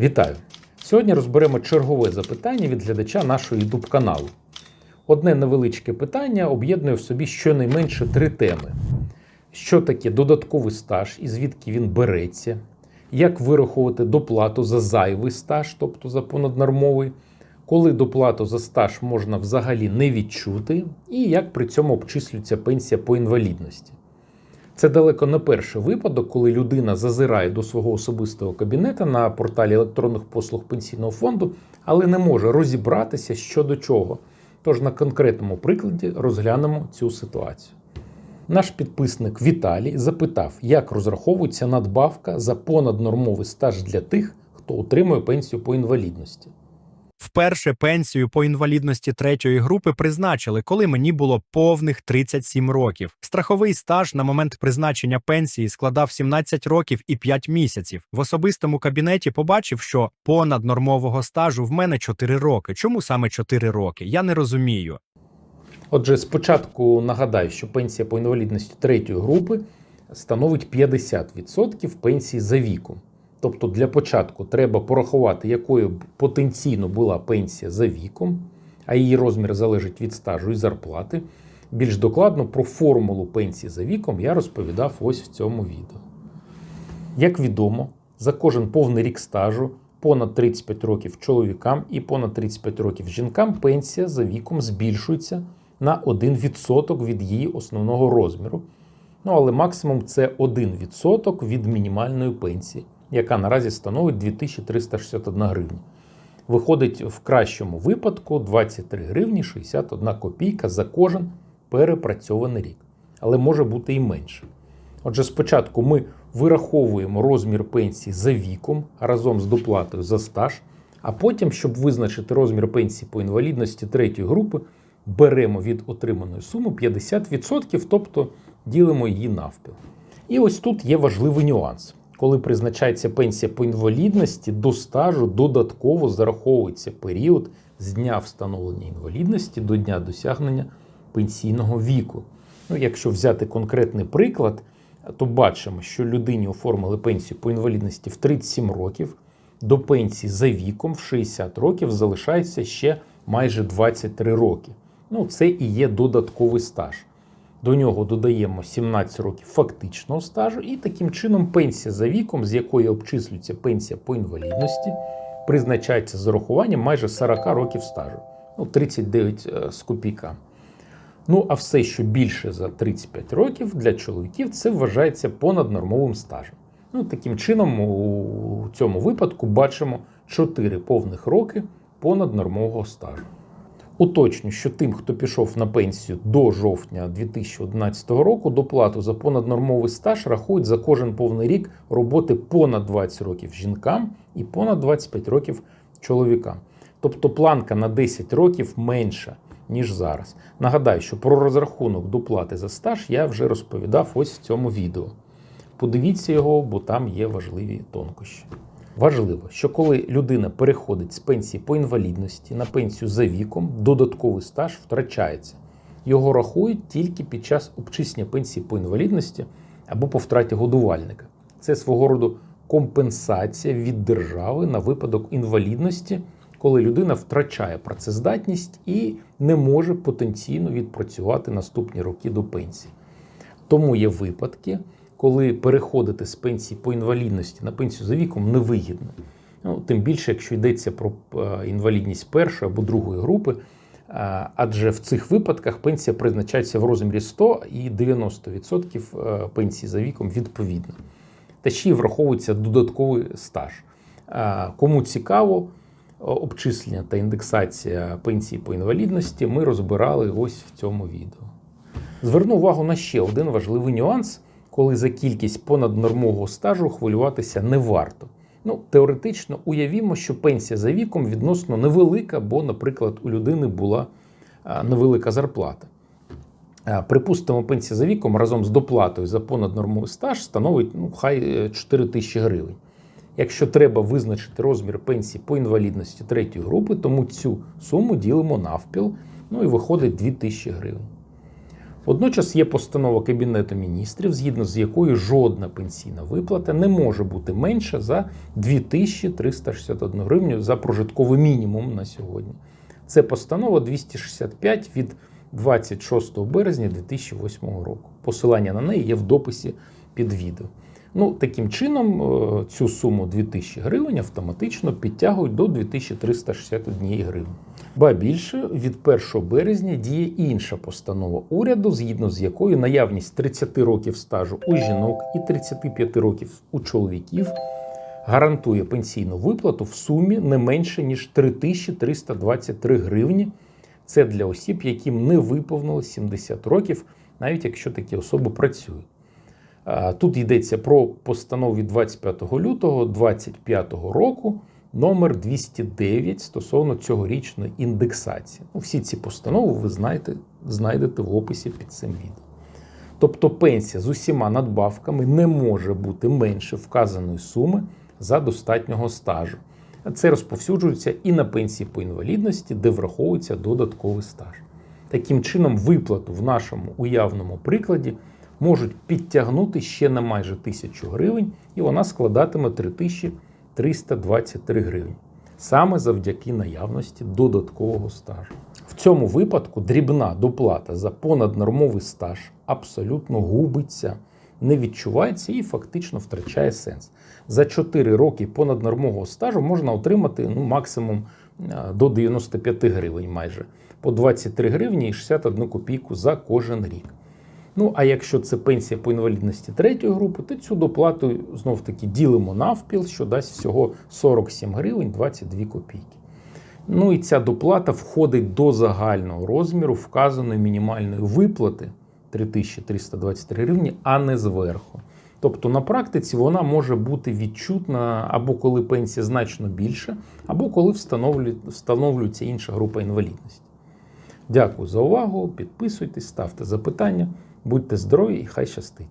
Вітаю! Сьогодні розберемо чергове запитання від глядача нашого YouTube каналу. Одне невеличке питання об'єднує в собі щонайменше три теми: що таке додатковий стаж і звідки він береться, як вираховувати доплату за зайвий стаж, тобто за понаднормовий, коли доплату за стаж можна взагалі не відчути, і як при цьому обчислюється пенсія по інвалідності. Це далеко не перший випадок, коли людина зазирає до свого особистого кабінета на порталі електронних послуг пенсійного фонду, але не може розібратися щодо чого. Тож на конкретному прикладі розглянемо цю ситуацію. Наш підписник Віталій запитав, як розраховується надбавка за понаднормовий стаж для тих, хто отримує пенсію по інвалідності. Вперше пенсію по інвалідності третьої групи призначили, коли мені було повних 37 років. Страховий стаж на момент призначення пенсії складав 17 років і 5 місяців. В особистому кабінеті побачив, що понад нормового стажу в мене 4 роки. Чому саме 4 роки? Я не розумію. Отже, спочатку нагадаю, що пенсія по інвалідності третьої групи становить 50% пенсії за віком. Тобто для початку треба порахувати, якою потенційно була пенсія за віком, а її розмір залежить від стажу і зарплати. Більш докладно про формулу пенсії за віком я розповідав ось в цьому відео. Як відомо, за кожен повний рік стажу понад 35 років чоловікам і понад 35 років жінкам пенсія за віком збільшується на 1% від її основного розміру. Ну, але максимум це 1% від мінімальної пенсії, яка наразі становить 2361 гривня. Виходить в кращому випадку 23 гривні 61 копійка за кожен перепрацьований рік. Але може бути і менше. Отже, спочатку ми вираховуємо розмір пенсії за віком разом з доплатою за стаж, а потім, щоб визначити розмір пенсії по інвалідності третьої групи, беремо від отриманої суми 50%, тобто ділимо її навпіл. І ось тут є важливий нюанс. Коли призначається пенсія по інвалідності, до стажу додатково зараховується період з дня встановлення інвалідності до дня досягнення пенсійного віку. Ну, якщо взяти конкретний приклад, то бачимо, що людині оформили пенсію по інвалідності в 37 років, до пенсії за віком в 60 років залишається ще майже 23 роки. Ну, це і є додатковий стаж. До нього додаємо 17 років фактичного стажу, і таким чином пенсія за віком, з якої обчислюється пенсія по інвалідності, призначається з урахуванням майже 40 років стажу, ну 39 е, з копійками. Ну, а все, що більше за 35 років для чоловіків, це вважається понаднормовим стажем. Ну, таким чином, у цьому випадку бачимо 4 повних роки понаднормового стажу. Уточню, що тим, хто пішов на пенсію до жовтня 2011 року, доплату за понаднормовий стаж рахують за кожен повний рік роботи понад 20 років жінкам і понад 25 років чоловікам. Тобто планка на 10 років менша, ніж зараз. Нагадаю, що про розрахунок доплати за стаж я вже розповідав ось в цьому відео. Подивіться його, бо там є важливі тонкощі. Важливо, що коли людина переходить з пенсії по інвалідності на пенсію за віком, додатковий стаж втрачається. Його рахують тільки під час обчислення пенсії по інвалідності або по втраті годувальника. Це свого роду компенсація від держави на випадок інвалідності, коли людина втрачає працездатність і не може потенційно відпрацювати наступні роки до пенсії. Тому є випадки, коли переходити з пенсії по інвалідності на пенсію за віком невигідно. Ну, Тим більше, якщо йдеться про е, інвалідність першої або другої групи, е, адже в цих випадках пенсія призначається в розмірі 100 і 90% е, пенсії за віком відповідно. Та ще й враховується додатковий стаж. Кому цікаво, обчислення та індексація пенсії по інвалідності ми розбирали ось в цьому відео. Зверну увагу на ще один важливий нюанс, коли за кількість понаднормового стажу хвилюватися не варто. Ну, Теоретично уявімо, що пенсія за віком відносно невелика, бо, наприклад, у людини була невелика зарплата. Припустимо, пенсія за віком разом з доплатою за понаднормовий стаж становить ну, хай 4 тисячі гривень. Якщо треба визначити розмір пенсії по інвалідності третьої групи, тому цю суму ділимо навпіл, ну і виходить 2 тисячі гривень. Водночас є постанова Кабінету міністрів, згідно з якою жодна пенсійна виплата не може бути менша за 2361 гривню за прожитковий мінімум на сьогодні. Це постанова 265 від 26 березня 2008 року. Посилання на неї є в дописі під відео. Ну, таким чином, е, цю суму 2000 гривень автоматично підтягують до 2361 гривні. Ба більше, від 1 березня діє інша постанова уряду, згідно з якою наявність 30 років стажу у жінок і 35 років у чоловіків гарантує пенсійну виплату в сумі не менше ніж 3323 гривні. Це для осіб, яким не виповнилось 70 років, навіть якщо такі особи працюють. Тут йдеться про постанову від 25 лютого 2025 року номер 209 стосовно цьогорічної індексації. Ну, Всі ці постанови ви знаєте, знайдете в описі під цим відео. Тобто пенсія з усіма надбавками не може бути менше вказаної суми за достатнього стажу. Це розповсюджується і на пенсії по інвалідності, де враховується додатковий стаж. Таким чином, виплату в нашому уявному прикладі можуть підтягнути ще на майже 1000 гривень, і вона складатиме 3323 гривні. Саме завдяки наявності додаткового стажу. В цьому випадку дрібна доплата за понаднормовий стаж абсолютно губиться, не відчувається і фактично втрачає сенс. За 4 роки понаднормового стажу можна отримати ну, максимум е, до 95 гривень майже по 23 гривні і 61 копійку за кожен рік. Ну, а якщо це пенсія по інвалідності третьої групи, то цю доплату знов таки ділимо навпіл, що дасть всього 47 гривень 22 копійки. Ну і ця доплата входить до загального розміру вказаної мінімальної виплати 3323 гривні, а не зверху. Тобто на практиці вона може бути відчутна або коли пенсія значно більша, або коли встановлюється інша група інвалідності. Дякую за увагу. Підписуйтесь, ставте запитання, будьте здорові і хай щастить!